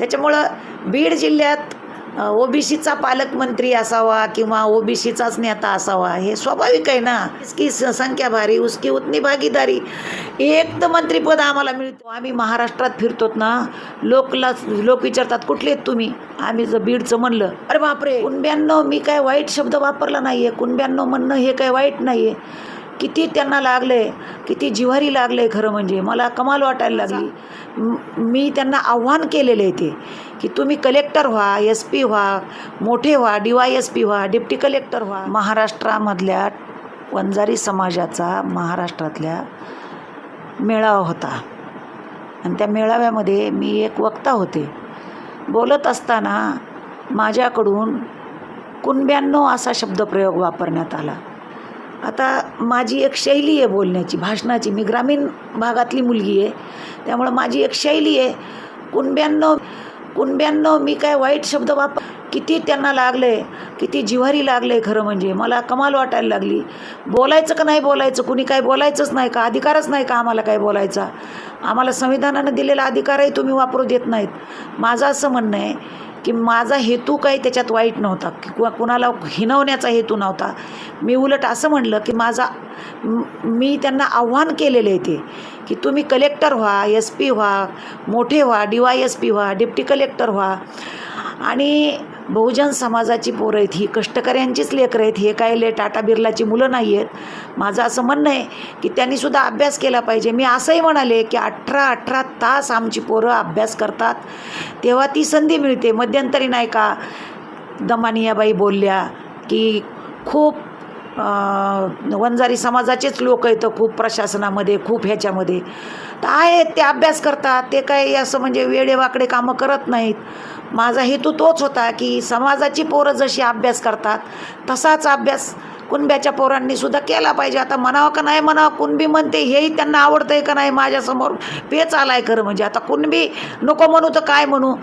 त्याच्यामुळं बीड जिल्ह्यात ओबीसीचा पालकमंत्री असावा किंवा ओबीसीचाच नेता असावा हे स्वाभाविक आहे ना? इसकी संख्या भारी उसकी उतनी भागीदारी. एक तर मंत्रीपद आम्हाला मिळतो. आम्ही महाराष्ट्रात फिरतोत ना लोकला लोक विचारतात कुठले आहेत तुम्ही? आम्ही जर बीडचं म्हणलं अरे बापरे! कुणब्याण्णव मी काय वाईट शब्द वापरला नाही आहे कुणब्याण्णव म्हणणं हे काय वाईट नाही आहे किती त्यांना लागले किती जिव्हारी लागले खरं म्हणजे. मला कमाल वाटायला लागली. म- त्यांना आव्हान केलेलं आहे ते की तुम्ही कलेक्टर व्हा एस पी व्हा मोठे व्हा डी वाय एस पी व्हा डिप्टी कलेक्टर व्हा. महाराष्ट्रामधल्या वंजारी समाजाचा महाराष्ट्रातल्या मेळावा होता. आणि त्या मेळाव्यामध्ये मी एक वक्ता होते. बोलत असताना माझ्याकडून कुणब्याण्णव असा शब्दप्रयोग वापरण्यात आला. आता माझी एक शैली आहे बोलण्याची भाषणाची. मी ग्रामीण भागातली मुलगी आहे. त्यामुळं माझी एक शैली आहे. कुणब्यांनो कुणब्यांना मी काय वाईट शब्द वापर किती त्यांना लागले किती जिव्हारी लागले खरं म्हणजे. मला कमाल वाटायला लागली. बोलायचं का नाही बोलायचं? कुणी काय बोलायचंच नाही का? अधिकारच नाही का आम्हाला काय बोलायचा? आम्हाला संविधानानं दिलेला अधिकारही तुम्ही वापरू देत नाहीत. माझं असं म्हणणं आहे की माझा हेतू काही त्याच्यात वाईट नव्हता किंवा कुणाला हिनवण्याचा हेतू नव्हता. मी उलट असं म्हणलं की माझा मी त्यांना आव्हान केलेलं आहे ते की तुम्ही कलेक्टर व्हा एस पी व्हा मोठे व्हा डी वाय एस पी व्हा डिप्टी कलेक्टर व्हा. आणि बहुजन समाजाची पोरं आहेत ही कष्टकऱ्यांचीच लेकरं आहेत हे काय ले टाटा बिर्लाची मुलं नाही आहेत. माझं असं म्हणणं आहे की त्यांनीसुद्धा अभ्यास केला पाहिजे. मी असंही म्हणाले की अठरा अठरा तास आमची पोरं अभ्यास करतात. तेव्हा ती संधी मिळते. मध्यंतरी नाही का दमानियाबाई बोलल्या की खूप वंजारी समाजाचेच लोक येतं खूप प्रशासनामध्ये खूप ह्याच्यामध्ये. तर आहेत ते अभ्यास करतात. ते काही असं म्हणजे वेडेवाकडे कामं करत नाहीत. माझा हेतू तोच होता की समाजाची पोरं जशी अभ्यास करतात तसाच अभ्यास कुणब्याच्या पोरांनी सुद्धा केला पाहिजे. आता म्हणावं का नाही म्हणावं? कुणबी म्हणते हेही त्यांना आवडतं आहे का नाही माझ्यासमोर? पेच आलाय खरं म्हणजे. आता कुणबी नको म्हणू तर काय म्हणू?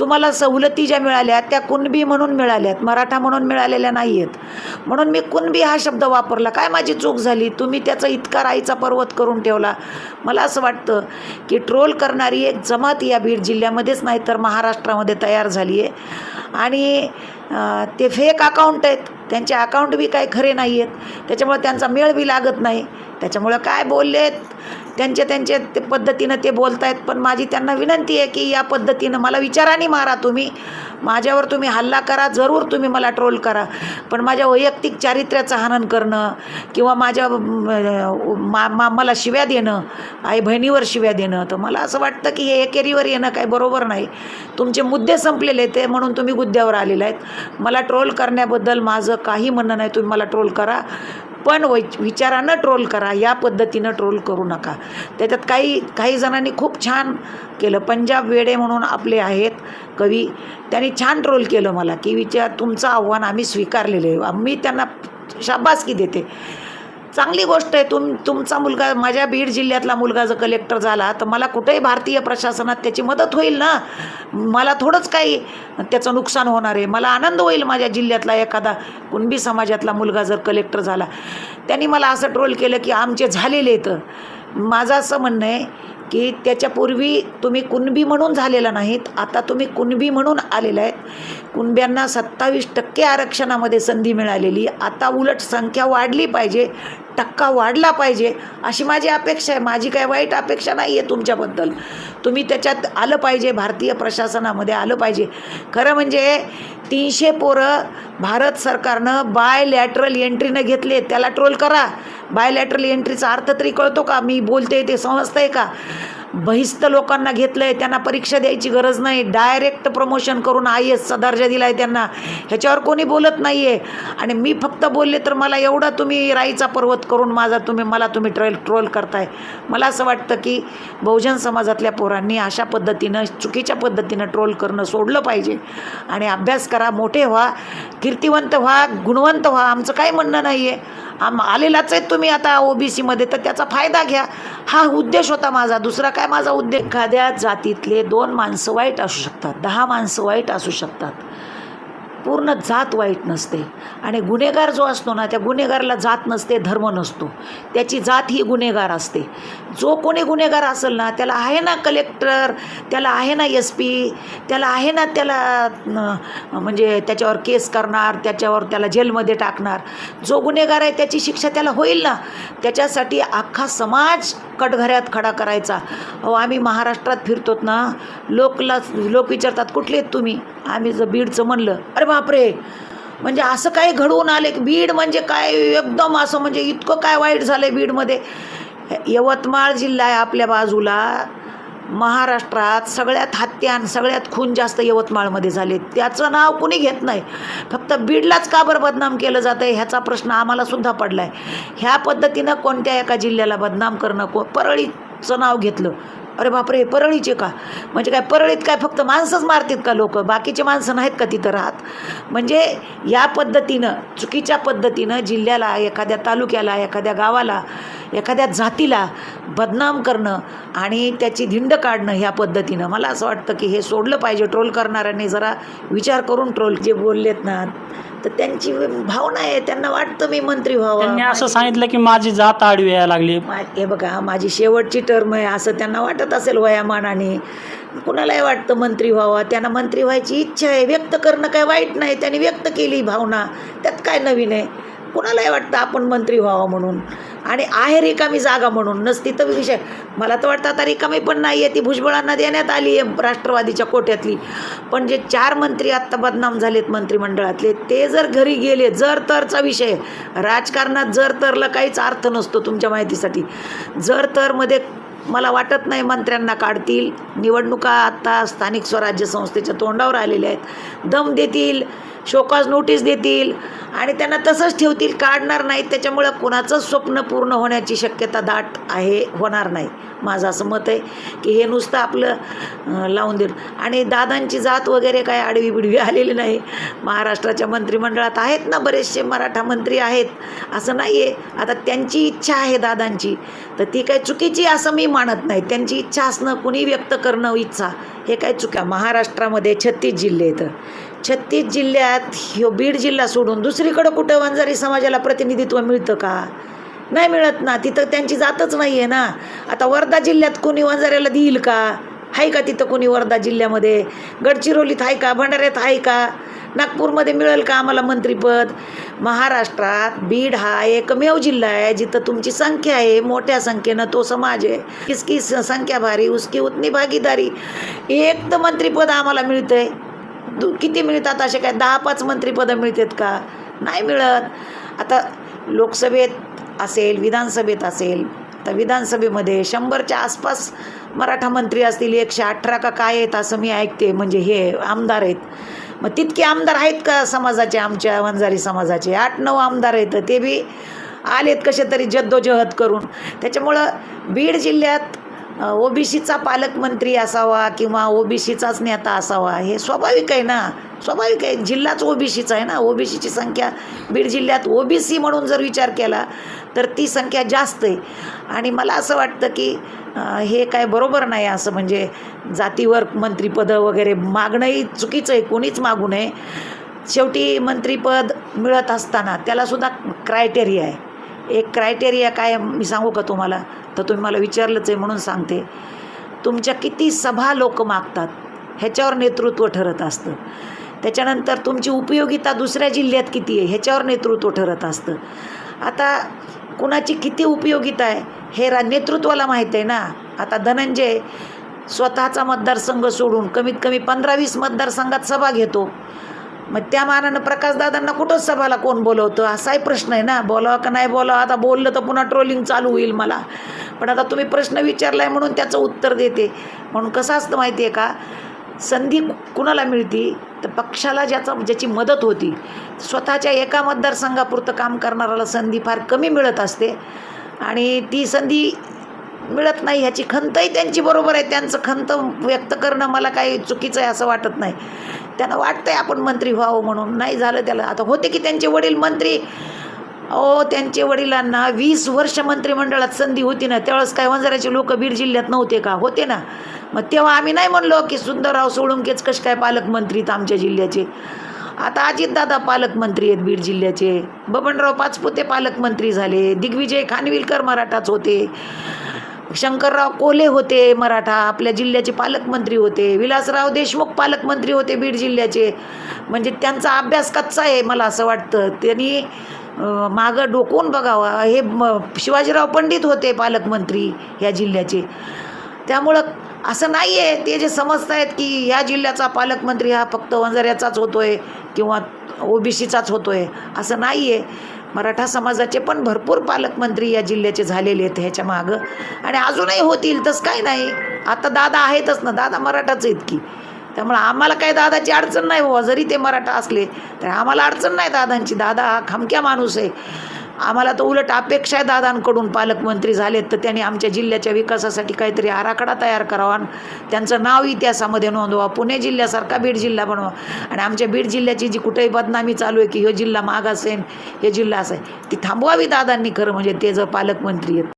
तुम्हाला सवलती ज्या मिळाल्या त्या कुणबी म्हणून मिळाल्यात. मराठा म्हणून मिळालेल्या नाही आहेत म्हणून मी कुणबी हा शब्द वापरला. काय माझी चूक झाली? तुम्ही त्याचा इतका राईचा पर्वत करून ठेवला. मला असं वाटतं की ट्रोल करणारी एक जमात या बीड जिल्ह्यामध्येच नाही तर महाराष्ट्रामध्ये तयार झाली आहे आणि ते फेक अकाउंट आहेत. त्यांचे अकाउंट बी काही खरे नाही आहेत त्याच्यामुळं त्यांचा मेळ बी लागत नाही. त्याच्यामुळं काय बोललेत? त्यांचे त्यांचे ते पद्धतीनं ते बोलत आहेत पण माझी त्यांना विनंती आहे की या पद्धतीनं मला विचाराने मारा तुम्ही. माझ्यावर तुम्ही हल्ला करा जरूर तुम्ही मला ट्रोल करा. पण माझ्या वैयक्तिक चारित्र्याचं हनन करणं किंवा माझ्या मा मा मला शिव्या देणं आई बहिणीवर शिव्या देणं तर मला असं वाटतं की हे एकेरीवर येणं काही बरोबर नाही. तुमचे मुद्दे संपलेले ते म्हणून तुम्ही गुद्द्यावर आलेले आहेत. मला ट्रोल करण्याबद्दल माझं काही म्हणणं नाही. तुम्ही मला ट्रोल करा. पण वै विचारानं ट्रोल करा या पद्धतीनं ट्रोल करू नका. त्याच्यात काही काही जणांनी खूप छान केलं. पंजाब वेडे म्हणून आपले आहेत कवी. त्यांनी छान ट्रोल केलं मला की विचार तुमचं आव्हान आम्ही स्वीकारलेलं आहे. मी त्यांना शाबासकी देते. चांगली गोष्ट आहे. तुम तुमचा मुलगा माझ्या बीड जिल्ह्यातला मुलगा जर कलेक्टर झाला तर मला कुठेही भारतीय प्रशासनात त्याची मदत होईल ना? मला थोडंच काही त्याचं नुकसान होणार आहे. मला आनंद होईल माझ्या जिल्ह्यातला एखादा कुणबी समाजातला मुलगा जर कलेक्टर झाला. त्यांनी मला असं ट्रोल केलं की आमचे झालेले तर माझं असं म्हणणं आहे की त्याच्यापूर्वी तुम्ही कुणबी म्हणून झालेला नाहीत आता तुम्ही कुणबी म्हणून आलेला आहेत कुणब्यांना सत्तावीस टक्के आरक्षणामध्ये संधी मिळालेली आता उलट संख्या वाढली पाहिजे. टक्का वाढला पाहिजे अशी माझी अपेक्षा आहे. माझी काय वाईट अपेक्षा नाही आहे तुमच्याबद्दल. तुम्ही त्याच्यात आलं पाहिजे भारतीय प्रशासनामध्ये आलं पाहिजे. खरं म्हणजे तीनशे पोरं भारत सरकारनं बाय लॅटरल एंट्रीनं घेतले त्याला ट्रोल करा. बाय लॅटरल एंट्रीचा अर्थ तरी कळतो का? मी बोलते ते समजतंय का? बहिस्त लोकांना घेतलं आहे त्यांना परीक्षा द्यायची गरज नाही. डायरेक्ट प्रमोशन करून आय एसचा दर्जा दिला आहे त्यांना. ह्याच्यावर कोणी बोलत नाही आहे आणि मी फक्त बोलले तर मला एवढा तुम्ही राईचा पर्वत करून माझा तुम्ही मला तुम्ही ट्रेल ट्रोल करताय. मला असं वाटतं की बहुजन समाजातल्या पोरांनी अशा पद्धतीनं चुकीच्या पद्धतीनं ट्रोल करणं सोडलं पाहिजे. आणि अभ्यास करा मोठे व्हा कीर्तिवंत व्हा गुणवंत व्हा आमचं काही म्हणणं नाही आहे आम आलेलाच आहे तुम्ही आता ओबीसीमध्ये तर त्याचा फायदा घ्या. हा उद्देश होता माझा. दुसरा काय माझा उद्देश? एखाद्या जातीतले दोन माणसं वाईट असू शकतात. दहा माणसं वाईट असू शकतात. पूर्ण जात वाईट नसते. आणि गुन्हेगार जो असतो ना त्या गुन्हेगाराला जात नसते धर्म नसतो. त्याची जात ही गुन्हेगार असते. जो कोणी गुन्हेगार असेल ना त्याला आहे ना कलेक्टर त्याला आहे ना एस पी त्याला आहे ना त्याला म्हणजे त्याच्यावर केस करणार त्याच्यावर त्याला जेलमध्ये टाकणार. जो गुन्हेगार आहे त्याची शिक्षा त्याला होईल ना. त्याच्यासाठी अख्खा समाज कटघऱ्यात खडा करायचा. अहो आम्ही महाराष्ट्रात फिरतोत ना लोकला लोक विचारतात कुठले आहेत तुम्ही? आम्ही जर बीडचं म्हणलं अरे बापरे म्हणजे असं काही घडवून आले की बीड म्हणजे काय एकदम असं म्हणजे इतकं काय वाईट झालं आहे बीडमध्ये. यवतमाळ जिल्हा आहे आपल्या बाजूला. महाराष्ट्रात सगळ्यात हत्यान सगळ्यात खून जास्त यवतमाळमध्ये झाले. त्याचं नाव कुणी घेत नाही. फक्त बीडलाच का बरं बदनाम केलं जातं आहे? ह्याचा प्रश्न आम्हालासुद्धा पडला आहे ह्या पद्धतीनं कोणत्या एका जिल्ह्याला बदनाम करणं को परळीचं नाव घेतलं. अरे बापरे परळीचे का? म्हणजे काय परळीत काय फक्त माणसंच मारतात का लोक? बाकीचे माणसं नाहीत का तिथं राहत? म्हणजे या पद्धतीनं चुकीच्या पद्धतीनं जिल्ह्याला एखाद्या तालुक्याला एखाद्या गावाला एखाद्या जातीला बदनाम करणं आणि त्याची धिंड काढणं ह्या पद्धतीनं मला असं वाटतं की हे सोडलं पाहिजे. ट्रोल करणाऱ्यांनी जरा विचार करून ट्रोल जे बोललेत ना तर त्यांची भावना आहे त्यांना वाटतं मी मंत्री व्हावं. त्यांनी असं सांगितलं की माझी जात आडवी यायला लागली. मा- हे बघा माझी शेवटची टर्म आहे असं त्यांना वाटत असेल वयामानाने. कुणालाही वाटतं मंत्री व्हावं त्यांना मंत्री व्हायची इच्छा आहे. व्यक्त करणं काय वाईट नाही त्यांनी व्यक्त केली भावना. त्यात काय नवीन आहे? कुणालाही वाटतं आपण मंत्री व्हावं म्हणून. आणि आहे रिकामी जागा म्हणून. नसती तर विषय. मला तर वाटतं आता रिकामी पण नाही आहे ती भुजबळांना देण्यात आली आहे राष्ट्रवादीच्या कोट्यातली. पण जे चार मंत्री आत्ता बदनाम झालेत मंत्रिमंडळातले ते जर घरी गेले जर तरचा विषय राजकारणात जर तरला काहीच अर्थ नसतो तुमच्या माहितीसाठी. जर तरमध्ये मला वाटत नाही मंत्र्यांना काढतील. निवडणुका आत्ता स्थानिक स्वराज्य संस्थेच्या तोंडावर आलेल्या आहेत. दम देतील शोकाज नोटीस देतील. आणि त्यांना तसंच ठेवतील काढणार नाहीत. त्याच्यामुळं कुणाचंच स्वप्न पूर्ण होण्याची शक्यता दाट आहे होणार नाही. माझं असं मत आहे की हे नुसतं आपलं लावून देईल आणि दादांची जात वगैरे काय आडवी बिडवी आलेली नाही. महाराष्ट्राच्या मंत्रिमंडळात आहेत ना बरेचसे मराठा मंत्री आहेत. असं नाही आहे आता त्यांची इच्छा आहे दादांची. तर ती काय चुकीची असं मी मानत नाही. त्यांची इच्छा असणं कुणी व्यक्त करणं इच्छा हे काय चुका महाराष्ट्रामध्ये छत्तीस जिल्हे आहेत. छत्तीस जिल्ह्यात ह्यो बीड जिल्हा सोडून दुसरीकडं कुठं वंजारी समाजाला प्रतिनिधित्व मिळतं का? नाही मिळत ना. तिथं त्यांची जातच नाही आहे ना. आता वर्धा जिल्ह्यात कोणी वंजाऱ्याला देईल का? आहे का तिथं कोणी वर्धा जिल्ह्यामध्ये? गडचिरोलीत आहे का? भंडाऱ्यात आहे का? नागपूरमध्ये मिळेल का आम्हाला मंत्रीपद? महाराष्ट्रात बीड हा एकमेव जिल्हा आहे जिथं तुमची संख्या आहे मोठ्या संख्येनं तो समाज आहे. किसकी स- संख्या भारी उसकी उतनी भागीदारी. एक तर मंत्रीपद आम्हाला मिळतं आहे दु किती मिळतात असे काय? दहा पाच मंत्रीपदं मिळतात का? नाही मिळत. आता लोकसभेत असेल विधानसभेत असेल तर विधानसभेमध्ये शंभरच्या आसपास मराठा मंत्री असतील एकशे अठरा का काय आहेत असं मी ऐकते म्हणजे हे आमदार आहेत. मग तितके आमदार आहेत का समाजाचे आमच्या वंजारी समाजाचे? आठ नऊ आमदार आहेत ते बी आलेत कसे तरी जद्दोजहद करून. त्याच्यामुळं बीड जिल्ह्यात ओबीसीचा पालकमंत्री असावा किंवा ओबीसीचाच नेता असावा हे स्वाभाविक आहे ना? स्वाभाविक आहे. जिल्हाच ओबीसीचा आहे ना? ओबीसीची संख्या बीड जिल्ह्यात ओबीसी म्हणून जर विचार केला तर ती संख्या जास्त आहे. आणि मला असं वाटतं की हे काय बरोबर नाही असं म्हणजे जातीवर मंत्रिपदं वगैरे मागणंही चुकीचं आहे कोणीच मागू नये. शेवटी मंत्रिपद मिळत असताना त्यालासुद्धा क्रायटेरिया आहे. एक क्रायटेरिया काय मी सांगू का तुम्हाला? तर तुम्ही मला विचारलंच आहे म्हणून सांगते. तुमच्या किती सभा लोक मागतात ह्याच्यावर नेतृत्व ठरत असतं. त्याच्यानंतर तुमची उपयोगिता दुसऱ्या जिल्ह्यात किती आहे ह्याच्यावर नेतृत्व ठरत असतं. आता कुणाची किती उपयोगिता आहे हे रा नेतृत्वाला माहीत आहे ना? आता धनंजय स्वतःचा मतदारसंघ सोडून कमीत कमी पंधरा वीस मतदारसंघात सभा घेतो. मग त्या मानानं प्रकाशदादांना कुठंच सभाला कोण बोलवतं? असाही प्रश्न आहे ना. बोलावं का नाही बोलावं? आता बोललं तर पुन्हा ट्रोलिंग चालू होईल मला. पण आता तुम्ही प्रश्न विचारला आहे म्हणून त्याचं उत्तर देते. म्हणून कसं असतं माहिती आहे का? संधी कुणाला मिळती? तर पक्षाला ज्याचा ज्याची मदत होती. स्वतःच्या एका मतदारसंघापुरतं काम करणाऱ्याला संधी फार कमी मिळत असते. आणि ती संधी मिळत नाही ह्याची खंतही त्यांची बरोबर आहे. त्यांचं खंत व्यक्त करणं मला काही चुकीचं आहे असं वाटत नाही. त्यांना वाटतंय आपण मंत्री व्हावं म्हणून. नाही झालं त्याला. आता होते की त्यांचे वडील मंत्री? अहो त्यांचे वडिलांना वीस वर्ष मंत्रिमंडळात संधी होती ना त्यावेळेस काय वंजाराचे लोक बीड जिल्ह्यात नव्हते का? होते ना. मग तेव्हा आम्ही नाही म्हणलो की सुंदरराव सोळुंकेच कसे काय पालकमंत्री आहेत आमच्या जिल्ह्याचे? आता अजितदादा पालकमंत्री आहेत बीड जिल्ह्याचे. बबनराव पाचपुते पालकमंत्री झाले. दिग्विजय खानविलकर मराठाच होते. शंकरराव कोले होते मराठा आपल्या जिल्ह्याचे पालकमंत्री होते. विलासराव देशमुख पालकमंत्री होते बीड जिल्ह्याचे. म्हणजे त्यांचा अभ्यास कच्चा आहे मला असं वाटतं. त्यांनी मागं डोकून बघावा. हे शिवाजीराव पंडित होते पालकमंत्री ह्या जिल्ह्याचे. त्यामुळं असं नाही आहे ते जे समजत आहेत की ह्या जिल्ह्याचा पालकमंत्री हा फक्त वंजाऱ्याचाच होतो आहे किंवा ओबीसीचाच होतो आहे असं नाही आहे मराठा समाजाचे पण भरपूर पालकमंत्री या जिल्ह्याचे झालेले आहेत ह्याच्या मागं. आणि अजूनही होतील तसं काही नाही. आता दादा आहेतच ना दादा मराठाच आहेत की. त्यामुळं आम्हाला काही दादाची अडचण नाही हो जरी ते मराठा असले तर आम्हाला अडचण नाही दादांची. दादा हा खमक्या माणूस आहे. आम्हाला तर उलट अपेक्षा आहे दादांकडून पालकमंत्री झालेत तर त्यांनी आमच्या जिल्ह्याच्या विकासासाठी काहीतरी आराखडा तयार करावा आणि त्यांचं नाव इतिहासामध्ये नोंदवा पुणे जिल्ह्यासारखा बीड जिल्हा बनवा. आणि आमच्या बीड जिल्ह्याची जी कुठेही बदनामी चालू आहे की ह्यो जिल्हा मागास आहे हे जिल्हा असा आहे ती थांबवावी दादांनी खरं म्हणजे ते जर पालकमंत्री आहेत.